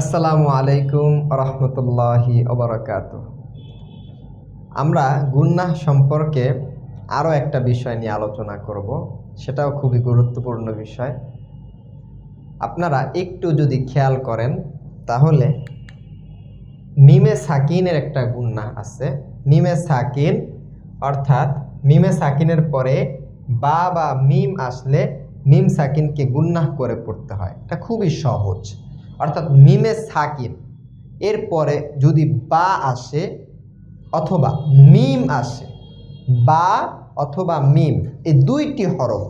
আসসালামু আলাইকুম রহমতুল্লাহি ওবরাকাত। আমরা গুন্নাহ সম্পর্কে আরও একটা বিষয় নিয়ে আলোচনা করব, সেটাও খুবই গুরুত্বপূর্ণ বিষয়। আপনারা একটু যদি খেয়াল করেন, তাহলে মিমে সাকিনের একটা গুন্নাহ আছে। মিমে সাকিন অর্থাৎ মিমে সাকিনের পরে বা বা মিম আসলে মিম সাকিনকে গুন্নাহ করে পড়তে হয়। এটা খুবই সহজ। অর্থাৎ মিমে সাকিন এরপরে যদি বা আসে অথবা মিম আসে, বা অথবা মিম, এই দুইটি হরফ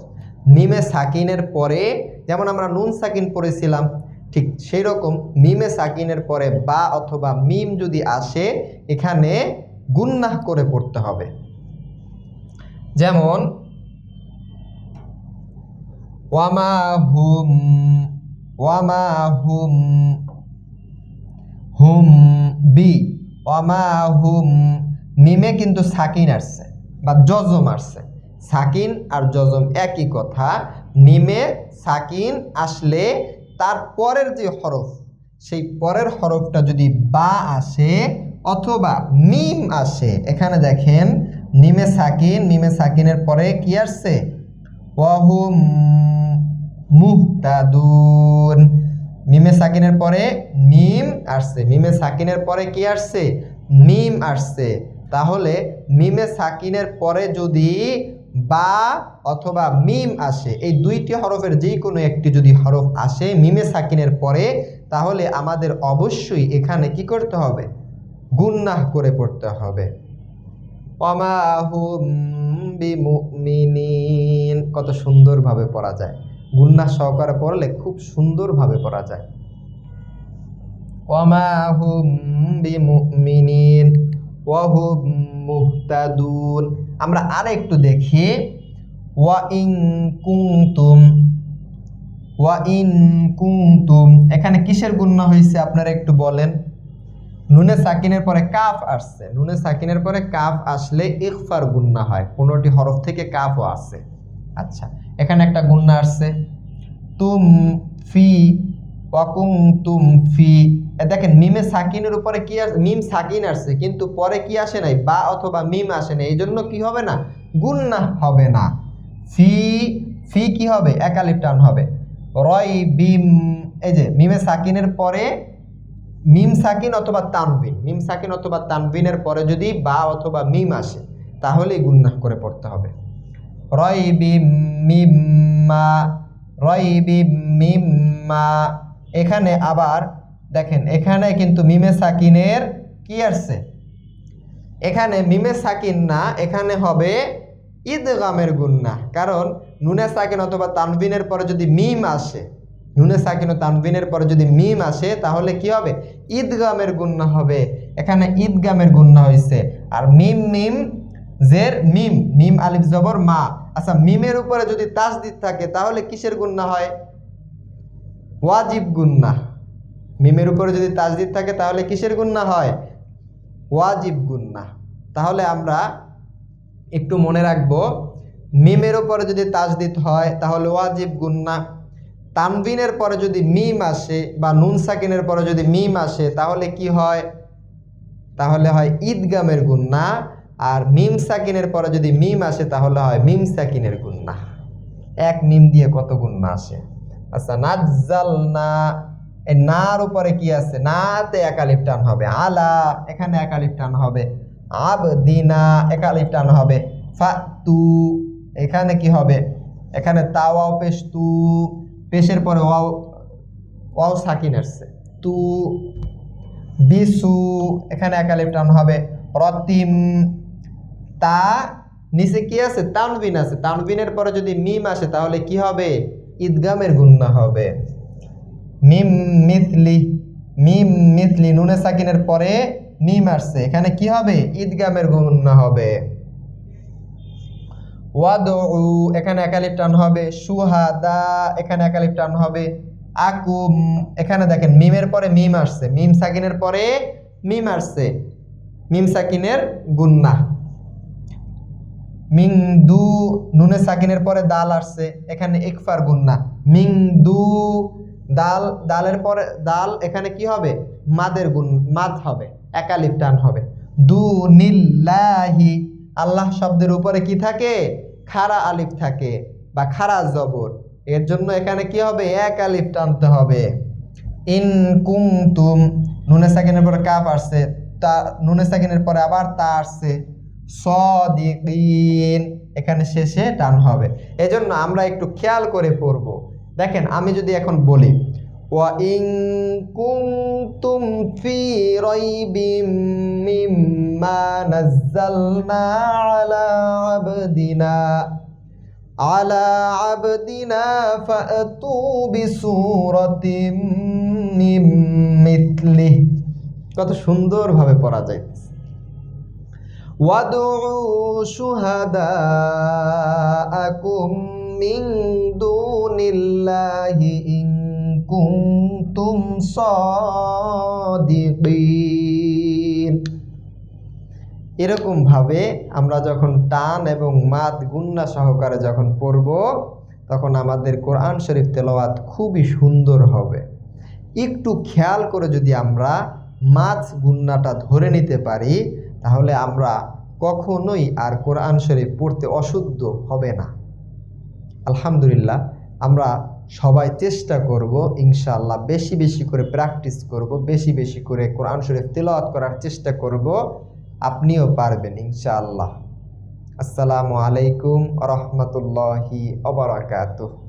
মিমে সাকিনের পরে, যেমন আমরা নুন সাকিন পড়েছিলাম, ঠিক সেই রকম মিমে সাকিনের পরে বা অথবা মিম যদি আসে, এখানে গুন্নাহ করে পড়তে হবে। যেমন, ওয়ামা হুম ওয়ামা হুম হুম বি, ওয়ামা হুম, মিমে কিন্তু সাকিন আসছে বা জজম আসছে। সাকিন আর জজম একই কথা, মিমে সাকিন আসলে তার পরের যে হরফ, সেই পরের হরফটা যদি বা আসে অথবা মিম আসে, এখানে দেখেন মিমে সাকিন, মিমে সাকিনের পরে কি আসছে? ওয়াহুম মুহতাদুন। মিমে সাকিনের পরে মিম আসছে। মিমে সাকিনের পরে কি আসছে? মিম আসছে। তাহলে মিমে সাকিনের পরে যদি বা অথবা মিম আসে, এই দুইটি হরফের যে কোনো একটি যদি হরফ আসে মিমে সাকিনের পরে, তাহলে আমাদের অবশ্যই এখানে কি করতে হবে? গুন্নাহ করে পড়তে হবে। অমাহুম বিমুমিনিন। কত সুন্দরভাবে পড়া যায়। গুন্না সহকারে পড়লে খুব সুন্দরভাবে পড়া যায়। আমরা আর একটু দেখি। ওয়া ইন ওয়া ইন এখানে কিসের গুন্না হয়েছে আপনারা একটু বলেন। নুনে সাকিনের পরে কাফ আসছে। নুনে সাকিনের পরে কাফ আসলে ইকফার গুন্না হয়। পনেরোটি হরফ থেকে কাফও আসে। আচ্ছা এখানে একটা গুন্না আসছে। তুম ফি, ওয়াকুম তুম ফি। দেখেন, মিমে সাকিনের উপরে কি আস, মিম সাকিন আসছে, কিন্তু পরে কি আসে নাই? বা অথবা মিম আসে না এই জন্য কি হবে না? গুন্না হবে না। ফি ফি কি হবে? একালিপ টান হবে। রয় বিম, এই যে, মিমে সাকিনের পরে মিম সাকিন অথবা তানবিন। মিম সাকিন অথবা তানবিনের পরে যদি বা অথবা মিম আসে, তাহলেই গুন্নাহ করে পড়তে হবে। রয় বিম মিম্মা রয় বিম মিম্মা। এখানে আবার দেখেন, এখানে কিন্তু মিমে সাকিনের কি আসছে? এখানে মিমে সাকিন না, এখানে হবে ঈদগামের গুন্না। কারণ নুনে সাকিন অথবা তানবিনের পরে যদি মিম আসে, নুনে সাকিন ও তানবিনের পরে যদি মিম আসে, তাহলে কি হবে? ঈদগামের গুন্না হবে। এখানে ঈদগামের গুন্না হয়েছে আর মিম মিম, জের মিম মিম আলিফ জবর মা। আচ্ছা মিমের উপরে যদি তাসদিদ থাকে, তাহলে কিসের গুন্না হয়? ওয়াজিব গুন্না। মিমের উপরে যদি তাসদিদ থাকে, তাহলে কিসের গুন্না হয়? ওয়াজিব গুন্না। তাহলে আমরা একটু মনে রাখব, মিমের উপরে যদি তাসদিদ হয়, তাহলে ওয়াজিব গুন্না। তানবিনের পরে যদি মিম আসে বা নুন সাকিনের পরে যদি মিম আসে, তাহলে কি হয়? তাহলে হয় ঈদগামের গুন্না। আর মিম সাকিনের পরে যদি মিম আসে, তাহলে হয় মিম সাকিনের গুন্না। এক মিম দিয়ে কত গুন্না আসে? আচ্ছা নাজ্জাল না নার উপরে কি আছে? নাতে একালিপ টান হবে। আলা, এখানে একালিপ টান হবে। আব দিনা একালিপ টান হবে। ফা তু এখানে কি হবে? এখানে তাওয়াও পেশ তু, পেশের পরে ওয়াও ওয়াও সাকিন আসছে তু, বিসু, এখানে একালিপ টান হবে। রতিম তা, নিচে কি আছে? তানবিন আছে। তানবিনের পরে যদি মিম আসে, তাহলে কি হবে? ঈদগামের গুন্না হবে। মিম মিথলি মিম মিথলি নুনে সাকিনের পরে মিম আসছে। এখানে কি হবে? ঈদগামের গুন্না হবে। ওয়াদউ, এখানে একালিপ টান হবে। সুহাদা, এখানে একালিপ টান হবে। আকুম, এখানে দেখেন মিমের পরে মিম আসছে। মিম সাকিনের পরে মিম আসছে। মিম সাকিনের গুন্না। মিং দু নুনে সাকিনের পরে দাল আসছে, এখানে একফার গুন্না। মিং দু দাল, দালের পরে দাল, এখানে কি হবে? মাদের গুণ মাদ হবে, একালিফ টান হবে। দু নিল্লাহি, আল্লাহ শব্দের উপরে কি থাকে? খারা আলিফ থাকে বা খারা জবর। এর জন্য এখানে কি হবে? এক আলিফ টানতে হবে। ইন কুমতুম নুনে সাকিনের পরে কাপ আসছে, তা, নুনে সাকিনের পরে আবার তা আসছে। সদিকিন এখানে শেষে টান হবে এজন্য আমরা একটু খেয়াল করে পড়ব দেখেন আমি যদি এখন বলি ওয়া ইন কুনতুম ফি রাইবিম মিম্মা নাযালনা আলা আবদিনা على عبدنا فأتوا بسورة من مثله কত সুন্দরভাবে পড়া যাইতেছে وادعوا شهداءكم من دون الله إن كنتم صادقين এরকমভাবে আমরা যখন টান এবং মাদ গুন্না সহকারে যখন পড়ব তখন আমাদের কোরআন শরীফ তেলাওয়াত খুবই সুন্দর হবে একটু খেয়াল করে যদি আমরা মাছ গুন্নাটা ধরে নিতে পারি তাহলে আমরা কখনোই আর কোরআন শরীফ পড়তে অশুদ্ধ হবে না। আলহামদুলিল্লাহ, আমরা সবাই চেষ্টা করব ইনশাআল্লাহ বেশি বেশি করে প্র্যাকটিস করব, বেশি বেশি করে কোরআন শরীফ তেলাওয়াত করার চেষ্টা করব, আপনিও পারবেন ইনশাআল্লাহ। আসসালামু আলাইকুম রহমতুল্লাহি অবরাকাতুহ